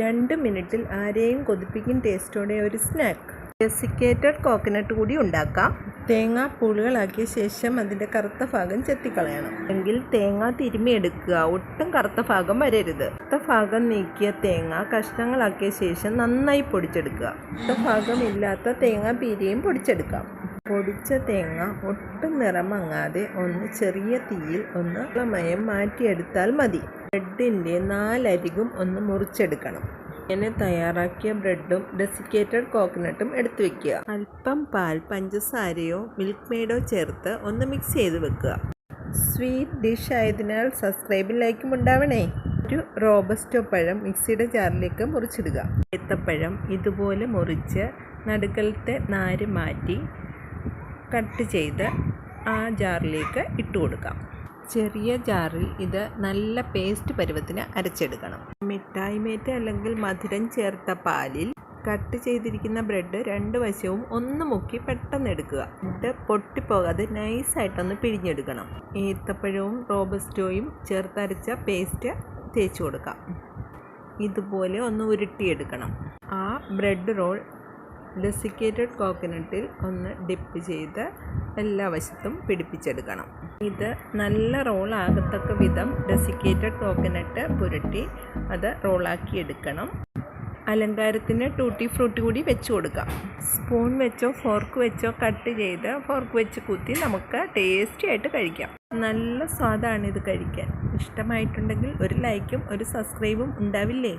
രണ്ട് മിനിറ്റിൽ ആരെയും കൊതിപ്പിക്കും ടേസ്റ്റോടെ ഒരു സ്നാക്ക് ഡെസിക്കേറ്റഡ് കോക്കനട്ട് കൂടി ഉണ്ടാക്കാം. തേങ്ങ പൂളുകളാക്കിയ ശേഷം അതിന്റെ കറുത്ത ഭാഗം ചെത്തിക്കളയണം. എങ്കിൽ തേങ്ങ തിരുമിയെടുക്കുക ഒട്ടും കറുത്ത ഭാഗം വരരുത്. കറുത്ത ഭാഗം നീക്കിയ തേങ്ങ കഷ്ണങ്ങളാക്കിയ ശേഷം നന്നായി പൊടിച്ചെടുക്കുക. കറുത്ത ഭാഗമില്ലാത്ത തേങ്ങ പീരിയും പൊടിച്ചെടുക്കാം. പൊടിച്ച തേങ്ങ ഒട്ടും നിറമങ്ങാതെ ഒന്ന് ചെറിയ തീയിൽ ഒന്ന് മയം മാറ്റിയെടുത്താൽ മതി. ബ്രെഡിന്റെ നാലരികും ഒന്ന് മുറിച്ചെടുക്കണം. ഇങ്ങനെ തയ്യാറാക്കിയ ബ്രെഡും ഡെസിക്കേറ്റഡ് കോക്കനട്ടും എടുത്തു വെക്കുക. അല്പം പാൽ പഞ്ചസാരയോ മിൽക്ക് മെയ്ഡോ ചേർത്ത് ഒന്ന് മിക്സ് ചെയ്ത് വെക്കുക. സ്വീറ്റ് ഡിഷ് ആയതിനാൽ സബ്സ്ക്രൈബും ലൈക്കും ഉണ്ടാവണേ. ഒരു റോബസ്റ്റോ പഴം മിക്സിയുടെ ജാറിലേക്ക് മുറിച്ചിടുക. ഏത്തപ്പഴം ഇതുപോലെ മുറിച്ച് നടുക്കലത്തെ നാര് മാറ്റി കട്ട് ചെയ്ത് ആ ജാറിലേക്ക് ഇട്ട് കൊടുക്കാം. ചെറിയ ജാറിൽ ഇത് നല്ല പേസ്റ്റ് പരുവത്തിന് അരച്ചെടുക്കണം. മിഠായി മേറ്റ് അല്ലെങ്കിൽ മധുരം ചേർത്ത പാലിൽ കട്ട് ചെയ്തിരിക്കുന്ന ബ്രെഡ് രണ്ട് വശവും ഒന്ന് മുക്കി പെട്ടെന്ന് എടുക്കുക എന്നിട്ട് പൊട്ടിപ്പോകാതെ നൈസായിട്ടൊന്ന് പിഴിഞ്ഞെടുക്കണം. ഏത്തപ്പഴവും റോബസ്റ്റോയും ചേർത്തരച്ച പേസ്റ്റ് തേച്ച് കൊടുക്കാം. ഇതുപോലെ ഒന്ന് ഉരുട്ടിയെടുക്കണം. ആ ബ്രെഡ് റോൾ ഡെസിക്കേറ്റഡ് കോക്കനട്ടിൽ ഒന്ന് ഡിപ്പ് ചെയ്ത് എല്ലാ വശത്തും പിടിപ്പിച്ചെടുക്കണം. ഇത് നല്ല റോളാകത്തക്ക വിധം ഡെസിക്കേറ്റഡ് കോക്കനട്ട് പുരട്ടി അത് റോളാക്കി എടുക്കണം. അലങ്കാരത്തിന് ടൂട്ടി ഫ്രൂട്ടി കൂടി വെച്ച് കൊടുക്കാം. സ്പൂൺ വെച്ചോ ഫോർക്ക് വെച്ചോ കട്ട് ചെയ്ത് ഫോർക്ക് വെച്ച് കുത്തി നമുക്ക് ടേസ്റ്റി ആയിട്ട് കഴിക്കാം. നല്ല സ്വാദാണ് ഇത് കഴിക്കാൻ. ഇഷ്ടമായിട്ടുണ്ടെങ്കിൽ ഒരു ലൈക്കും ഒരു സബ്സ്ക്രൈബും ഉണ്ടാവില്ലേ?